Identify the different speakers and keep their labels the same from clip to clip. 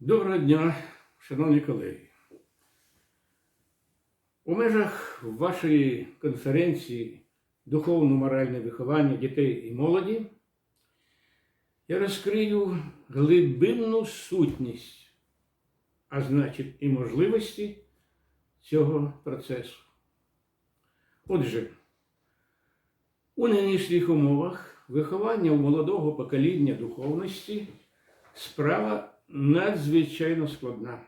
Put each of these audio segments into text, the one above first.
Speaker 1: Доброго дня, шановні колеги. У межах вашої конференції Духовно-моральне виховання дітей і молоді я розкрию глибинну сутність, а значить і можливості цього процесу. Отже, у нинішніх умовах виховання у молодого покоління духовності справа надзвичайно складна.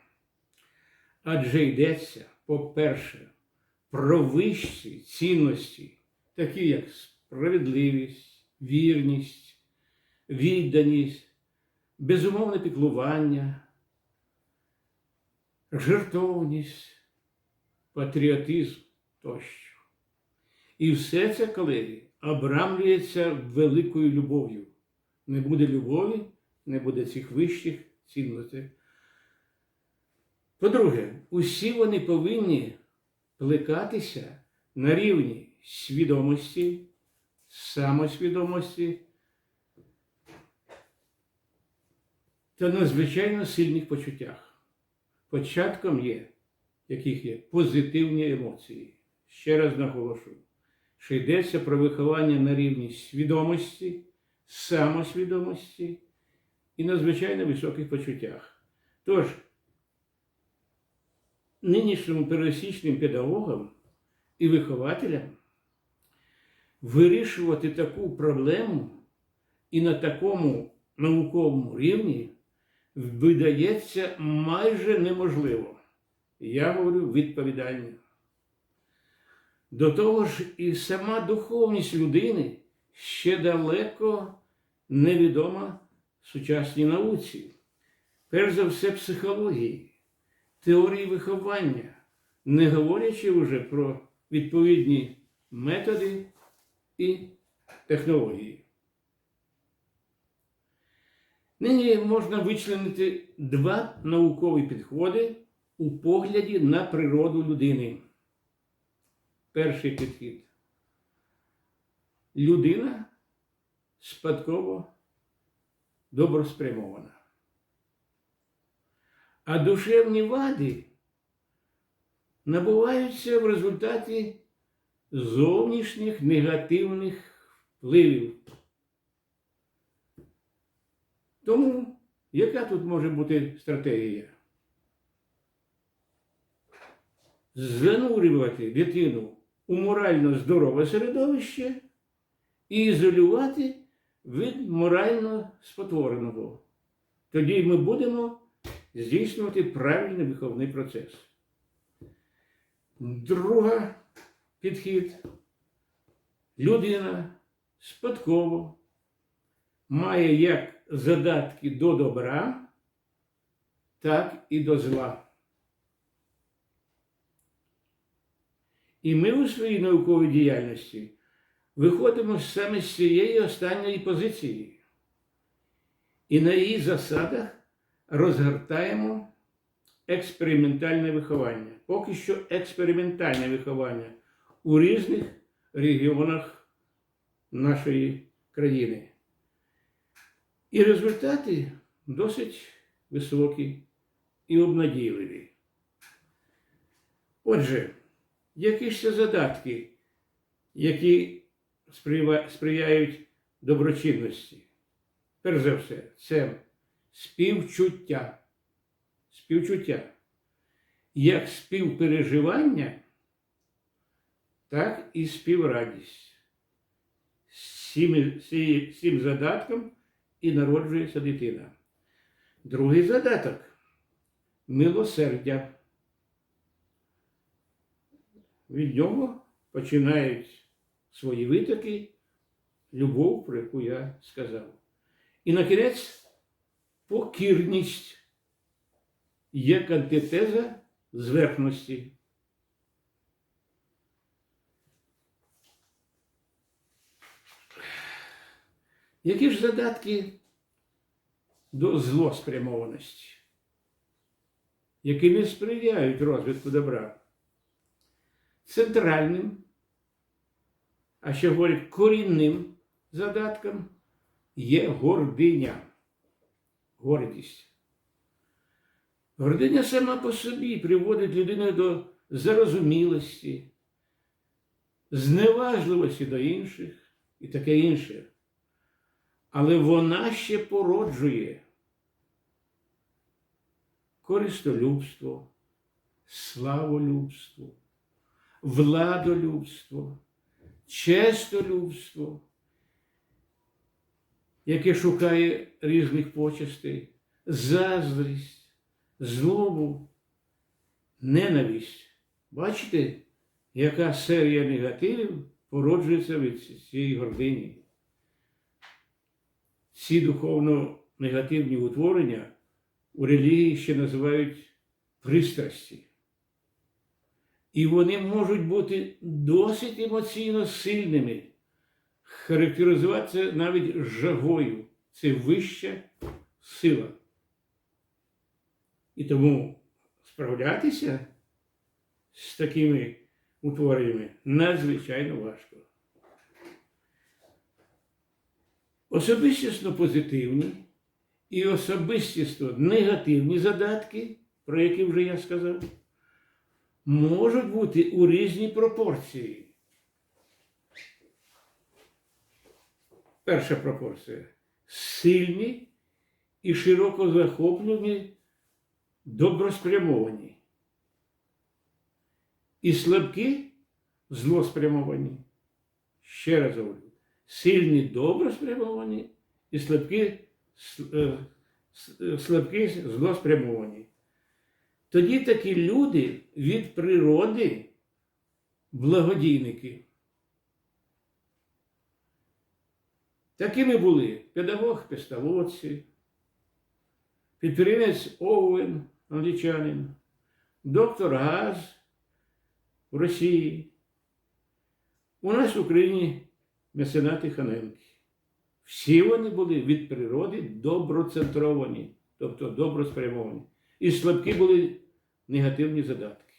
Speaker 1: Адже йдеться, по-перше, про вищі цінності, такі як справедливість, вірність, відданість, безумовне піклування, жертовність, патріотизм тощо. І все це, колеги, обрамлюється великою любов'ю. Не буде любові, не буде цих вищих цінностей. По-друге, усі вони повинні плекатися на рівні свідомості, самосвідомості та надзвичайно сильних почуттях. Початком є, яких є позитивні емоції. Ще раз наголошую, що йдеться про виховання на рівні свідомості, самосвідомості і надзвичайно високих почуттях. Тож, нинішнім пересічним педагогам і вихователям вирішувати таку проблему і на такому науковому рівні видається майже неможливо. Я говорю відповідально. До того ж, і сама духовність людини ще далеко невідома сучасній науці, перш за все психології, теорії виховання, не говорячи вже про відповідні методи і технології. Нині можна вичленити два наукові підходи у погляді на природу людини. Перший підхід. Людина спадково доброспрямована. А душевні вади набуваються в результаті зовнішніх негативних впливів. Тому яка тут може бути стратегія? Занурювати дитину у морально здорове середовище і ізолювати від морально спотвореного. Тоді ми будемо здійснювати правильний виховний процес. Друга підхід. Людина спадково має як задатки до добра, так і до зла. І ми у своїй науковій діяльності виходимо саме з цієї останньої позиції. І на її засадах розгортаємо експериментальне виховання. Поки що експериментальне виховання у різних регіонах нашої країни. І результати досить високі і обнадійливі. Отже, які ж це задатки, які сприяють доброчинності? Перш за все, це співчуття. Співчуття. Як співпереживання, так і співрадість. З цим, задатком і народжується дитина. Другий задаток милосердя. Від нього починають свої витоки, любов, про яку я сказав. І на кінець покірність як антитеза зверхності. Які ж задатки до злоспрямованості, не сприяють розвитку добра? Центральним, а ще говорять корінним задатком є гординя, гордість. Гординя сама по собі приводить людину до зарозумілості, зневажливості до інших і таке інше. Але вона ще породжує користолюбство, славолюбство, владолюбство, честолюбство, яке шукає різних почестей, заздрість, злобу, ненависть. Бачите, яка серія негативів породжується від цієї гордині. Ці духовно негативні утворення у релігії ще називають пристрасті. І вони можуть бути досить емоційно сильними, характеризуватися навіть жагою. Це вища сила. І тому справлятися з такими утвореннями надзвичайно важко. Особистісно позитивні і особистісно негативні задатки, про які вже я сказав, можуть бути у різній пропорції. Перша пропорція сильні і широко захоплені, доброспрямовані. І слабкі злоспрямовані. Ще раз говорю, сильні доброспрямовані і слабкі, е, е, слабкі злоспрямовані. Тоді такі люди від природи благодійники. Такими були педагог Пестолоці, підприємець Оуен, англічанин, доктор Газ в Росії. У нас в Україні меценати Ханенки. Всі вони були від природи доброцентровані, тобто доброспрямовані. І слабкі були негативні задатки.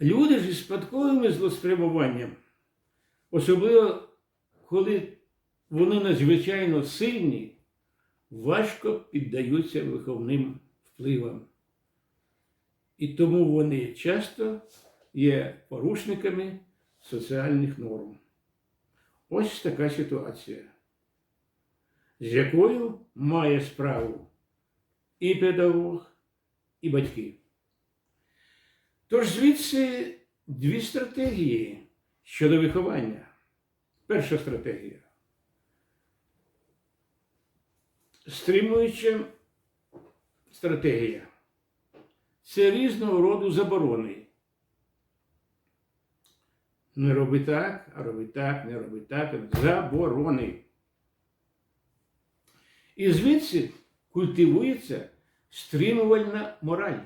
Speaker 1: Люди ж із спадковим злоспрямуванням, особливо коли вони надзвичайно сильні, важко піддаються виховним впливам. І тому вони часто є порушниками соціальних норм. Ось така ситуація, з якою має справу і педагог, і батьки. Тож звідси дві стратегії щодо виховання. Перша стратегія. Стримуюча стратегія. Це різного роду заборони. Не роби так, а роби так, не роби так. Заборони. І звідси культивується стримувальна мораль.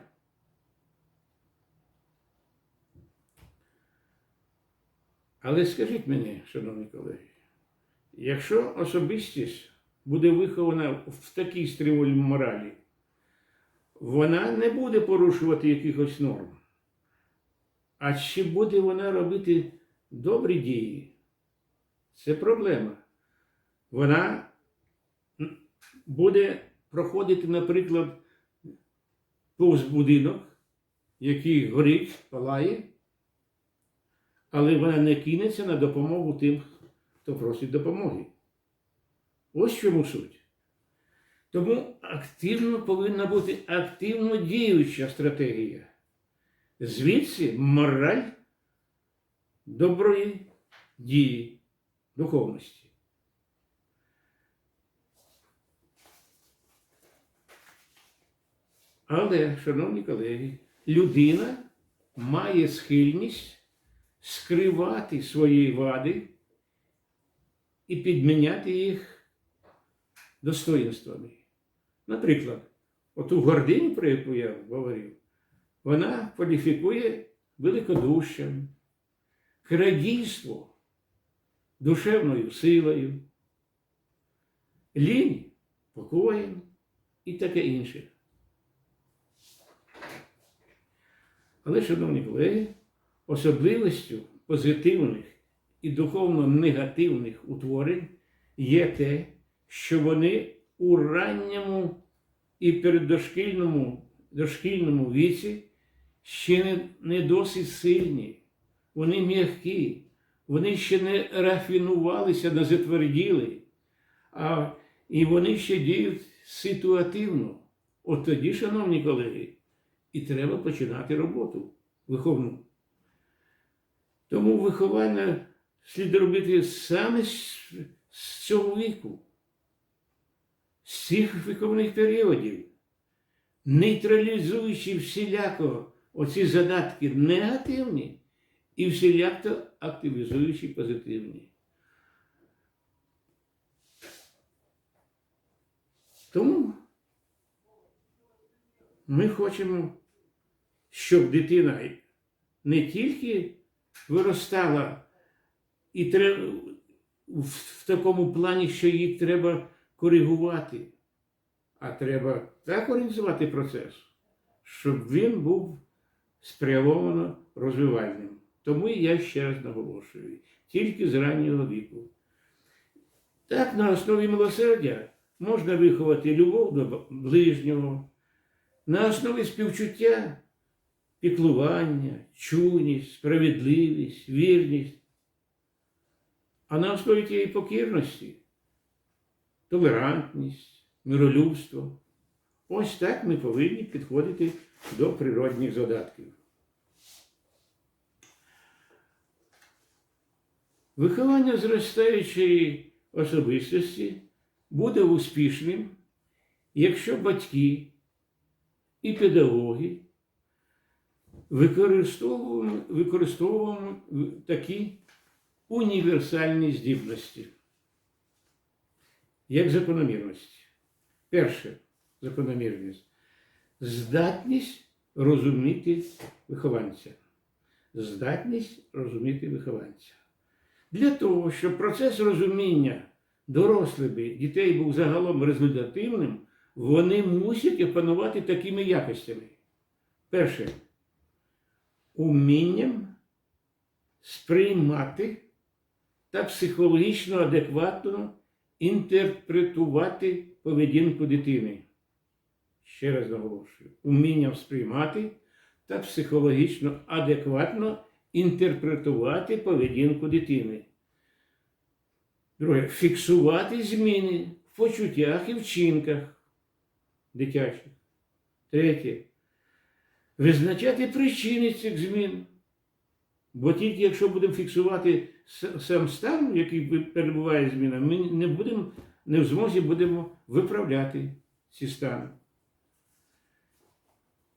Speaker 1: Але скажіть мені, шановні колеги, якщо особистість буде вихована в такій стримувальній моралі, вона не буде порушувати якихось норм. А чи буде вона робити добрі дії? Це проблема. Вона буде проходити, наприклад, повз будинок, який горить, палає, але вона не кинеться на допомогу тим, хто просить допомоги. Ось чому суть. Тому активно повинна бути активно діюча стратегія. Звідси мораль доброї дії, духовності. Але, шановні колеги, людина має схильність скривати свої вади і підміняти їх достоїнствами. Наприклад, оту гординю, про яку я говорив, вона кваліфікує великодушчям, крадійство душевною силою, лінь покоєм і таке інше. Але, шановні колеги, особливістю позитивних і духовно негативних утворень є те, що вони у ранньому і переддошкільному дошкільному віці ще не, не досить сильні, вони м'які, вони ще не рафінувалися, не затверділи, а і вони ще діють ситуативно. От тоді, шановні колеги, і треба починати роботу виховну. Тому виховання слід робити саме з, цього віку, з цих віковних періодів, нейтралізуючи всіляко оці задатки негативні і всіляко активізуючи позитивні. Тому ми хочемо, щоб дитина не тільки виростала і треба в, такому плані, що її треба коригувати, а треба так організувати процес, щоб він був спрямовано розвивальним. Тому я ще раз наголошую, тільки з раннього віку. Так, на основі милосердя можна виховати любов до ближнього, на основі співчуття, піклування, чуйність, справедливість, вірність. А на основі тієї покірності, толерантність, миролюбство. Ось так ми повинні підходити до природних задатків. Виховання зростаючої особистості буде успішним, якщо батьки і педагоги використовуємо, використовуємо такі універсальні здібності, як закономірності. Перше закономірність здатність розуміти вихованця. Здатність розуміти вихованця. Для того, щоб процес розуміння дорослими дітей був загалом результативним, вони мусять опанувати такими якостями. Перше умінням сприймати та психологічно адекватно інтерпретувати поведінку дитини. Ще раз наголошую, умінням сприймати та психологічно адекватно інтерпретувати поведінку дитини. Друге, фіксувати зміни в почуттях і вчинках дитячих. Третє. Визначати причини цих змін. Бо тільки якщо будемо фіксувати сам стан, який перебуває зміна, ми не будемо не в змозі будемо виправляти ці стани.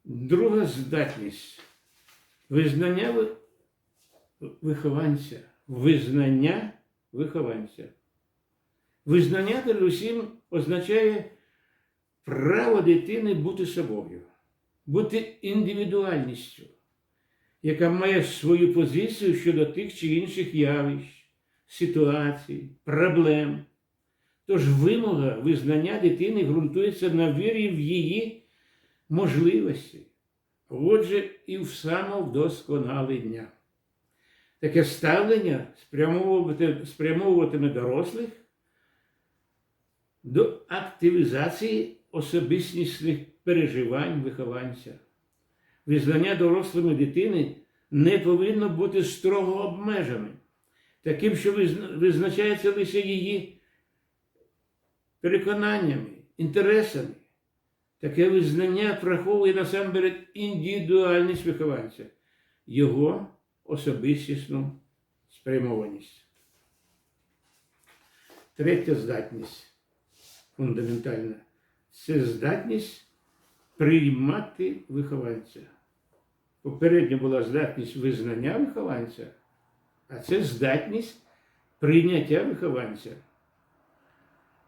Speaker 1: Друга здатність визнання вихованця. Визнання вихованця. Визнання передусім означає право дитини бути собою, бути індивідуальністю, яка має свою позицію щодо тих чи інших явищ, ситуацій, проблем. Тож вимога визнання дитини ґрунтується на вірі в її можливості, отже, і в самовдосконалення. Таке ставлення спрямовуватиме дорослих до активізації особистісних переживань вихованця. Визнання дорослими дитини не повинно бути строго обмеженим, таким, що визначається лише її переконаннями, інтересами. Таке визнання враховує насамперед індивідуальність вихованця, його особистісну спрямованість. Третя здатність фундаментальна це здатність приймати вихованця. Попередньо була здатність визнання вихованця, а це здатність прийняття вихованця.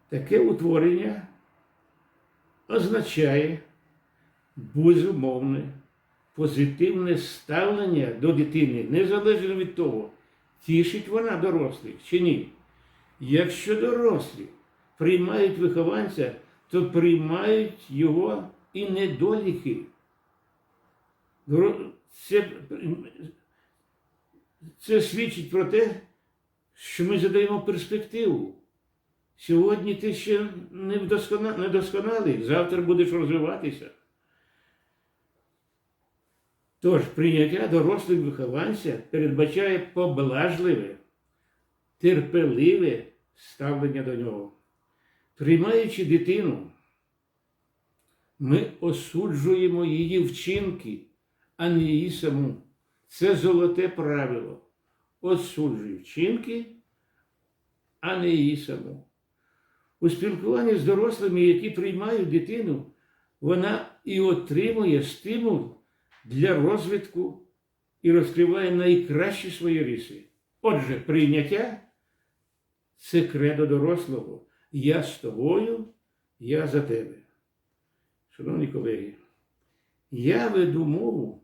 Speaker 1: Таке утворення означає безумовне позитивне ставлення до дитини, незалежно від того, тішить вона дорослих чи ні. Якщо дорослі приймають вихованця, то приймають його і недоліки. Це, це свідчить про те, що ми задаємо перспективу Сьогодні ти ще недосконалий, завтра будеш розвиватися. Тож прийняття дорослих вихованця передбачає поблажливе, терпеливе ставлення до нього. Приймаючи дитину, ми осуджуємо її вчинки, а не її саму. Це золоте правило. Осуджуй вчинки, а не її саму. У спілкуванні з дорослими, які приймають дитину, вона і отримує стимул для розвитку і розкриває найкращі свої риси. Отже, прийняття це кредо дорослого. Я з тобою, я за тебе. Шановні колеги, я веду мову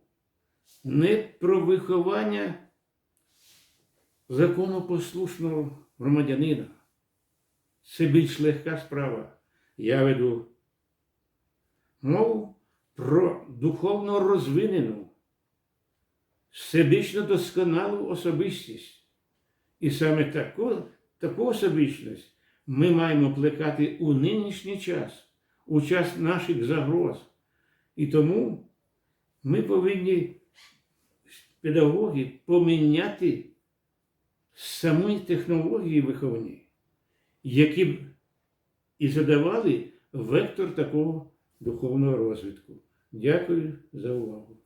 Speaker 1: не про виховання законопослушного громадянина. Це більш легка справа. Я веду мову про духовно розвинену, всебічно досконалу особистість. І саме таку, таку особистість ми маємо плекати у нинішній час, у час наших загроз. І тому ми повинні, педагоги, поміняти самі технології виховні, які б і задавали вектор такого духовного розвитку. Дякую за увагу.